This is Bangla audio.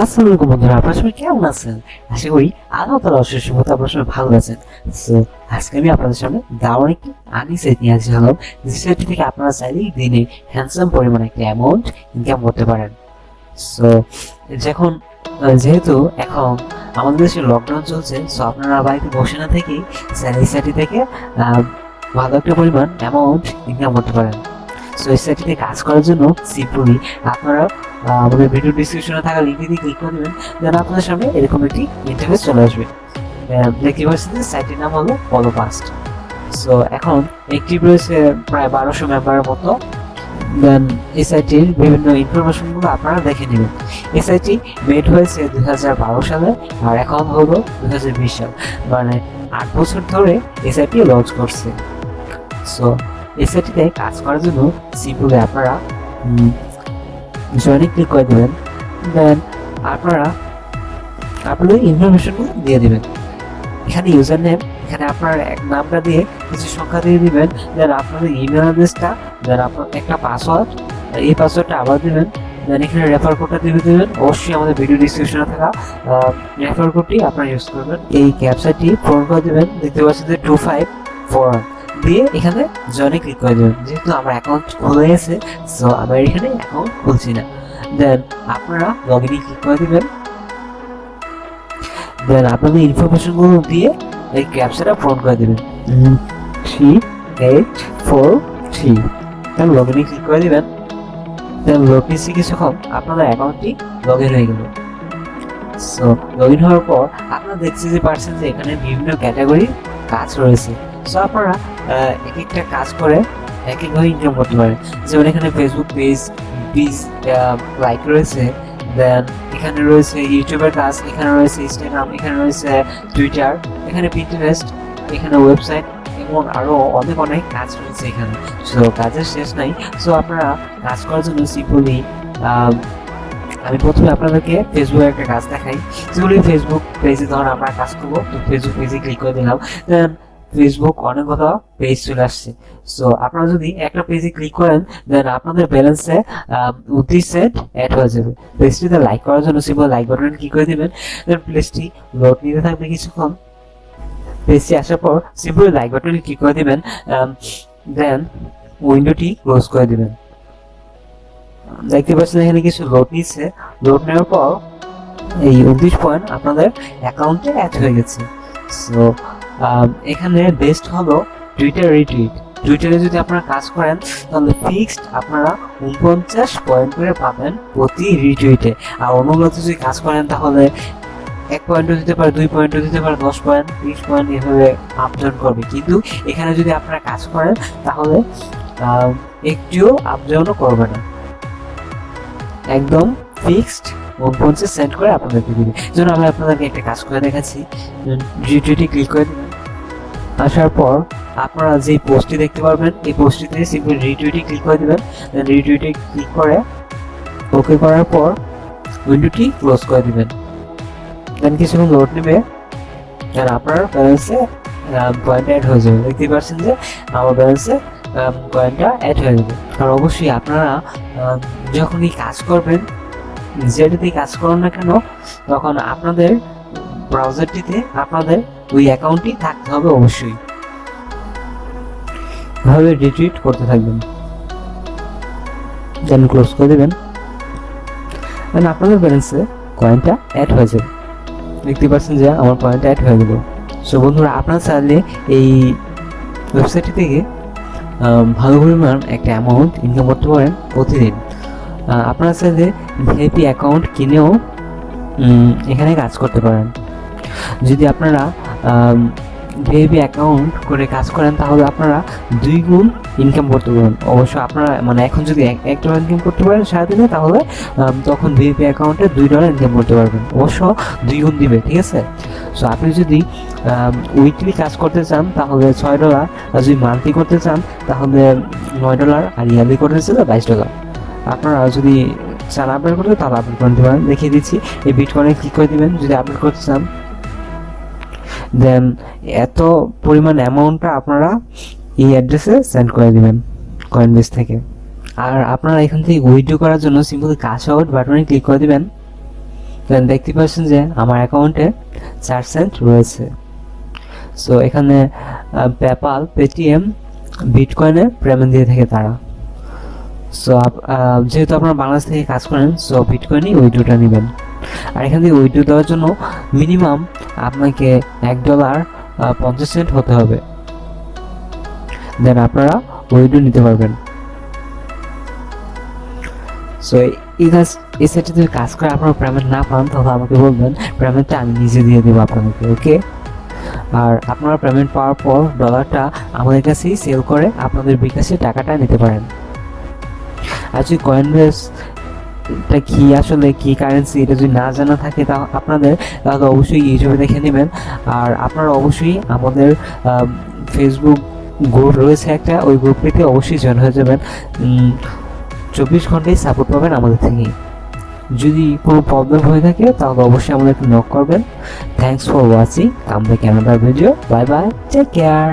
আসসালামু আলাইকুম বন্ধুরা, আপনার সবাই কেমন আছেন? আশা করি আল্লাহ তালা অশেষ মতো আপনার সবাই ভালো আছেন। সো আজকে আমি আপনাদের সামনে দারুণ একটি আর্নিং সাইট নিয়ে আসি হলাম। যে সাইটটি থেকে আপনারা চাইলেই দিনে হ্যান্ডসাম পরিমাণে একটা অ্যামাউন্ট ইনকাম করতে পারেন। সো যখন যেহেতু এখন আমাদের দেশে লকডাউন চলছে সো আপনারা বাড়িতে বসে না থেকেই স্যালারি সাইটটি থেকে ভালো একটা পরিমাণ অ্যামাউন্ট ইনকাম করতে পারেন। সো এই সাইটটিতে কাজ করার জন্য সিম্পলি আপনারা আমাদের ভিডিও ডিসক্রিপশনে থাকা লিঙ্কটি ক্লিক করে দেবেন, যেন আপনাদের সামনে এরকম একটি ইন্টারফেস চলে আসবে। পাচ্ছেন যে সাইটটির নাম হলো ফলো ফাস্ট সো এখন একটি রয়েছে প্রায় বারোশো মেম্বারের মতো। দেন এই সাইটটির বিভিন্ন ইনফরমেশনগুলো আপনারা দেখে নেবেন। এই সাইটটি মেড হয়েছে দুই হাজার বারো সালে আর এখন হলো দুই হাজার বিশ সাল। মানে আট বছর ধরে এই সাইটটি লঞ্চ করছে। সো এই সাইটটিতে কাজ করার জন্য সিম্পলি আপনারা জয়েনে ক্লিক করে দেবেন। দেন আপনারা আপনাদের ইনফরমেশনগুলো দিয়ে দেবেন। এখানে ইউজার নেম এখানে আপনার এক নামটা দিয়ে কিছু সংখ্যা দিয়ে দিবেন। দেন আপনাদের ইমেল অ্যাড্রেসটা দেন আপনার একটা পাসওয়ার্ড এই পাসওয়ার্ডটা আবার দিবেন। দেন এখানে রেফার কোডটা দিয়ে দেবেন। অবশ্যই আমাদের ভিডিও ডিসক্রিপশনে থাকা রেফার কোডটি আপনারা ইউজ করবেন। এই ক্যাপসাইটটি ফোন করে দেবেন। দেখতে পাচ্ছেন যে টু ফাইভ ফোর দিয়ে এখানে জয়েনে ক্লিক করে দেবেন। যেহেতু আমার অ্যাকাউন্ট খুলে গেছে সো আমার এখানে অ্যাকাউন্ট খুলছি না। দেন আপনারা লগ ইনে ক্লিক করে দিবেন। দেন আপনাদের ইনফরমেশনগুলো দিয়ে এই ক্যাপচাটা ফোন করে দেবেন। Three eight four three then log ইনে ক্লিক করে দিবেন। দেন লগ ইন কিছুক্ষণ আপনাদের অ্যাকাউন্টটি লগ ইন হয়ে গেল। সো লগ ইন হওয়ার পর আপনারা দেখতে যে পারছেন যে এখানে বিভিন্ন ক্যাটাগরি কাজ রয়েছে সো আপনারা এক একটা কাজ করে, এক একভাবে ইনকাম করতে পারেন যেমন এখানে ফেসবুক পেজ বিজ লাইক রয়েছে দেন এখানে রয়েছে ইউটিউবের কাজ এখানে রয়েছে ইনস্টাগ্রাম এখানে রয়েছে টুইটার এখানে পিন্টারেস্ট এখানে ওয়েবসাইট এবং আরও অনেক অনেক কাজ রয়েছে এখানে। সো কাজের শেষ নাই। সো আপনারা কাজ করার জন্য সিম্পলি আমি প্রথমে আপনাদেরকে ফেসবুকে একটা কাজ দেখাই। যেগুলি ফেসবুক পেজে ধর আমরা কাজ করব, তো ফেসবুক পেজে ক্লিক করে দিলাম। দেন ফেসবুক অনেক কথা পেজ চলে আসছে। সো আপনারা যদি একটা পেজে ক্লিক করেন দেন আপনাদের ব্যালেন্সে উনত্রিশ সেন্ট অ্যাড হয়ে যাবে। পেজটিতে লাইক করার জন্য সিম্পল লাইক বাটন কি করে দিবেন। দেন পেজটি লোড নিতে থাকবে কিছুক্ষণ। পেজটি আসার পর সিম্পল লাইক বাটনে ক্লিক করে দিবেন। দেন উইন্ডোটি ক্লোজ করে দিবেন। দেখতে পাচ্ছেন এখানে কিছু লোড নিচ্ছে। লোড নেওয়ার পর এই উনত্রিশ পয়েন্ট আপনাদের অ্যাকাউন্টে অ্যাড হয়ে গেছে। সো এখানে বেস্ট হলো টুইটার রিটুইট টুইটারে যদি আপনারা কাজ করেন, তাহলে ফিক্সড আপনারা উনপঞ্চাশ পয়েন্ট করে পাবেন প্রতি রিটুইটে আর অন্যগুলোতে যদি কাজ করেন, তাহলে এক পয়েন্টও দিতে পারে, দুই পয়েন্টও দিতে পারে, দশ পয়েন্ট বিশ পয়েন্ট এভাবে আপডাউন করবে। কিন্তু এখানে যদি আপনারা কাজ করেন, তাহলে একটিও আপডাউনও করবে না। একদম ফিক্সড উনপঞ্চাশ সেন্ট করে আপনাদেরকে দিবে। যেন আমি আপনাদেরকে একটা কাজ করে দেখাচ্ছি। রিটুইটে ক্লিক করে আসার পর আপনারা যে পোস্টটি দেখতে পারবেন এই পোস্টটিতে সিম্পল রিটুইটে ক্লিক করে দেবেন। দেন রিটুইটে ক্লিক করে ওকে করার পর উইন্ডোটি ক্লোজ করে দিবেন। দেন কিছুক্ষণ লোড নেবে। দেন আপনার ব্যালেন্সে পয়েন্ট অ্যাড হয়ে যাবে। দেখতে পাচ্ছেন যে আমার ব্যালেন্সে পয়েন্টটা অ্যাড হয়ে যাবে। আর অবশ্যই আপনারা আহ, যখনই কাজ করবেন যেটাতেই কাজ করুন না কেন তখন আপনাদের ব্রাউজারটিতে আপনাদের ওই অ্যাকাউন্টটি থাকতে হবে অবশ্যই। ভাবে রিটুইট করতে থাকবেন। দেন ক্লোজ করে দেবেন। দেন আপনাদের ব্যালেন্সে কয়েনটা অ্যাড হয়ে যাবে। দেখতে পাচ্ছেন যে আমার কয়েনটা অ্যাড হয়ে গেল। সো বন্ধুরা, আপনারা চাইলে এই ওয়েবসাইটটি থেকে ভালো পরিমাণ একটা অ্যামাউন্ট ইনকাম করতে পারেন প্রতিদিন। আপনারা চাইলে ভিআইপি অ্যাকাউন্ট কিনেও এখানে কাজ করতে পারেন। যদি আপনারা ভিআইপি অ্যাকাউন্ট করে কাজ করেন, তাহলে আপনারা দুই গুণ ইনকাম করতে পারেন অবশ্য আপনারা মানে এখন যদি এক- ডলার ইনকাম করতে পারেন সারাদিনে, তাহলে তখন ভিআইপি অ্যাকাউন্টে দুই ডলার ইনকাম করতে পারবেন। অবশ্য দুই গুণ দিবে, ঠিক আছে? সো আপনি যদি উইকলি কাজ করতে চান, তাহলে ছয় ডলার আর যদি মান্থলি করতে চান, তাহলে নয় ডলার আর ইয়ারলি করতে চাইলে বাইশ ডলার আপনারা যদি চান আপডেট করতে তাহলে আপডেট করে দিতে পারেন। দেখিয়ে দিচ্ছি, এই বিটকয়েনে ক্লিক করে দিবেন? যদি আপডেট করতে চান দেন এত পরিমাণ অ্যামাউন্টটা আপনারা এই অ্যাড্রেসে সেন্ড করে দিবেন কয়েনবেস থেকে। আর আপনারা এখান থেকে উইথড্র করার জন্য সিম্পল কাশ আউট বাটনে ক্লিক করে দিবেন। দেন দেখতে পাচ্ছেন যে আমার অ্যাকাউন্টে চার সেন্ট রয়েছে। সো এখানে পেপাল পেটিএম বিটকয়েনে পেমেন্ট দিয়ে থাকে তারা। সো যেহেতু আপনারা বাংলাদেশ থেকে কাজ করেন সো বিটকয়েনই উইড্রোটা নেবেন। আর এখান থেকে উইড্রো দেওয়ার জন্য মিনিমাম আপনাকে এক ডলার পঞ্চাশ সেন্ট হতে হবে। দেন আপনারা উইড্রো নিতে পারবেন। সো এই কাজ, এই সাইটে যদি কাজ করে আপনারা পেমেন্ট না পান, তাহলে আমাকে বলবেন পেমেন্টটা আমি নিজে দিয়ে দেবো আপনাদেরকে ওকে আর আপনারা পেমেন্ট পাওয়ার পর ডলারটা আমাদের কাছেই সেল করে, আপনাদের বিকাশে টাকাটা নিতে পারেন। আর যদি কয়েনবেস এটা কি আসলে কি কারেন্সি এটা যদি না জানা থাকে তা আপনাদের, তাহলে অবশ্যই ইউটিউবে দেখে নেবেন। আর আপনারা অবশ্যই আমাদের ফেসবুক গ্রুপ রয়েছে একটা, ওই গ্রুপটিতে অবশ্যই জয়েন হয়ে যাবেন। চব্বিশ ঘন্টায় সাপোর্ট পাবেন আমাদের থেকে যদি কোনো প্রবলেম হয়ে থাকে, তাহলে অবশ্যই আমাদেরকে নক করবেন। Thanks for watching come back another video bye bye take care